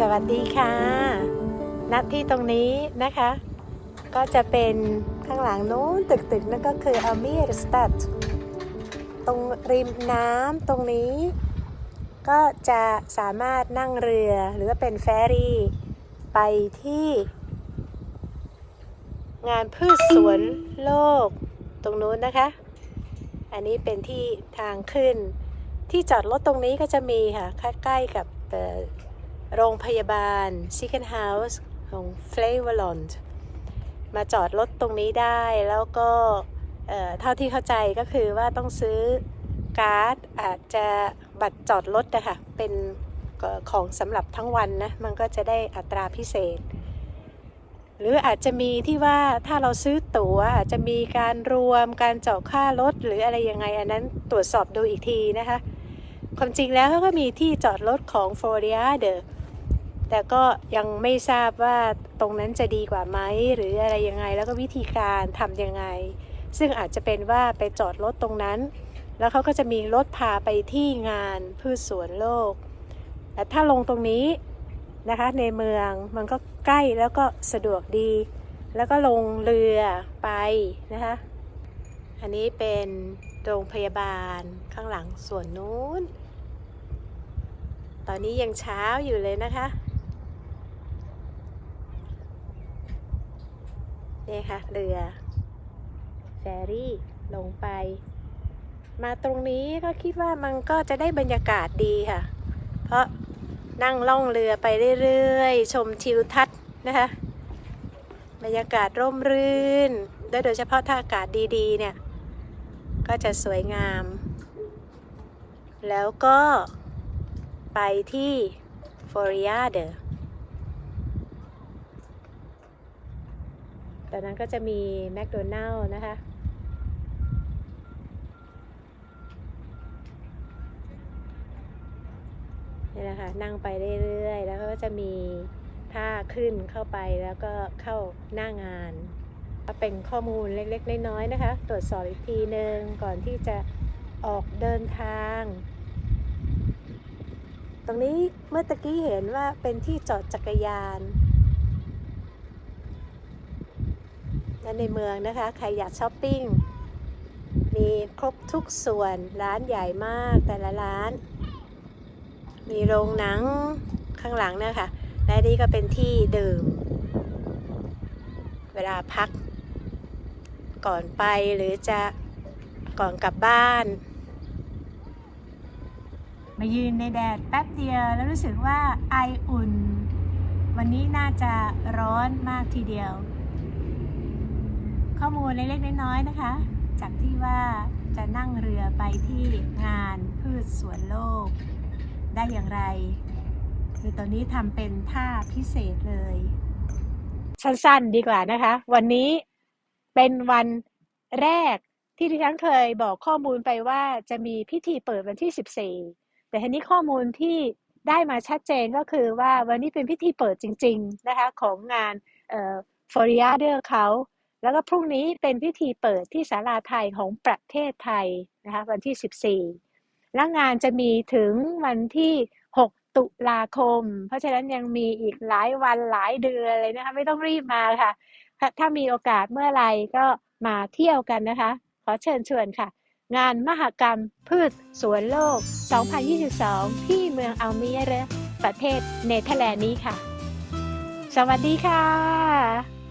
สวัสดีค่ะนัดที่ตรงนี้นะคะ ก็จะเป็นข้างหลังนู้นตึกๆ นั่นก็คืออ l เมีร์สตัดตรงริมน้ำตรงนี้ ก็จะสามารถนั่งเรือหรือว่าเป็นแฟรี่ไปที่ งานพืชสวนโลกตรงนู้นนะคะ อันนี้เป็นที่ทางขึ้นที่จอดรถตรงนี้ก็จะมีค่ะใกล้ๆกับ โรงพยาบาล Second House ของ f l a v o l o n d มาจอดรถตรงนี้ได้แล้วก็เท่าที่เข้าใจก็คือว่าต้องซื้อการ์ดอาจจะบัตรจอดรถนะคะเป็นของสำหรับทั้งวันนะ มันก็จะได้อัตราพิเศษ หรืออาจจะมีที่ว่าถ้าเราซื้อตั๋วอาจจะมีการรวมการเจาะค่ารถหรืออะไรยังไง อันนั้นตรวจสอบดูอีกทีนะคะ ความจริงแล้วเขาก็มีที่จอดรถของ f l o r i a เดอ แต่ก็ยังไม่ทราบว่าตรงนั้นจะดีกว่าไหมหรืออะไรยังไง แล้วก็วิธีการทำยังไง ซึ่งอาจจะเป็นว่าไปจอดรถตรงนั้น แล้วเขาก็จะมีรถพาไปที่งานพืชสวนโลก แต่ถ้าลงตรงนี้นะคะในเมืองมันก็ใกล้แล้วก็สะดวกดี แล้วก็ลงเรือไปนะคะอันนี้เป็นโรงพยาบาลข้างหลังส่วนนู้น ตอนนี้ยังเช้าอยู่เลยนะคะ นี่ค่ะ เรือแฟรี่ลงไป มาตรงนี้ก็คิดว่ามันก็จะได้บรรยากาศดีค่ะ เพราะนั่งล่องเรือไปเรื่อยๆ ชมทิวทัศน์นะคะ บรรยากาศร่มรื่นโดยเฉพาะถ้าอากาศดีๆ เนี่ย ก็จะสวยงาม แล้วก็ไปที่ฟอริอาเดอ ตอนนั้นก็จะมีแมคโดนัลล์นะคะ นี่แหละค่ะ นั่งไปเรื่อยๆ แล้วก็จะมีท่าขึ้นเข้าไปแล้วก็เข้าหน้างานก็เป็นข้อมูลเล็กๆ น้อยๆ นะคะ ตรวจสอบอีกทีหนึ่งก่อนที่จะออกเดินทาง ตรงนี้เมื่อตะกี้เห็นว่าเป็นที่จอดจักรยาน และในเมืองนะคะ ใครอยากช้อปปิ้ง มีครบทุกส่วน ร้านใหญ่มากแต่ละร้าน มีโรงหนังข้างหลังนะคะ และนี่ก็เป็นที่ดื่ม เวลาพัก ก่อนไปหรือจะก่อนกลับบ้าน มายืนในแดดแป๊บเดียวแล้วรู้สึกว่าไออุ่น วันนี้น่าจะร้อนมากทีเดียว ข้อมูลเล็กๆน้อยๆนะคะ จากที่ว่าจะนั่งเรือไปที่งานพืชสวนโลก ได้อย่างไร คือตอนนี้ทำเป็นท่าพิเศษเลย สั้นๆดีกว่านะคะ วันนี้เป็นวันแรกที่ดิฉันเคยบอกข้อมูลไปว่าจะมีพิธีเปิดวันที่ 14 แต่ทีนี้ข้อมูลที่ได้มาชัดเจนก็คือว่าวันนี้เป็นพิธีเปิดจริง ๆ นะคะ ของงานเอ่อฟอริอาเดอร์เขา แล้วก็พรุ่งนี้เป็นพิธีเปิดที่ศาลาไทยของประเทศไทยนะคะวันที่ 14 แล้วงานจะมีถึงวันที่ 6 ตุลาคม เพราะฉะนั้นยังมีอีกหลายวันหลายเดือนเลยนะคะไม่ต้องรีบมาค่ะถ้าถ้ามีโอกาสเมื่อไรก็มาเที่ยวกันนะคะ ขอเชิญชวนค่ะ งานมหกรรมพืชสวนโลก 2022 ที่เมืองอัลเมียร์ประเทศเนเธอร์แลนด์นี้ค่ะ สวัสดีค่ะ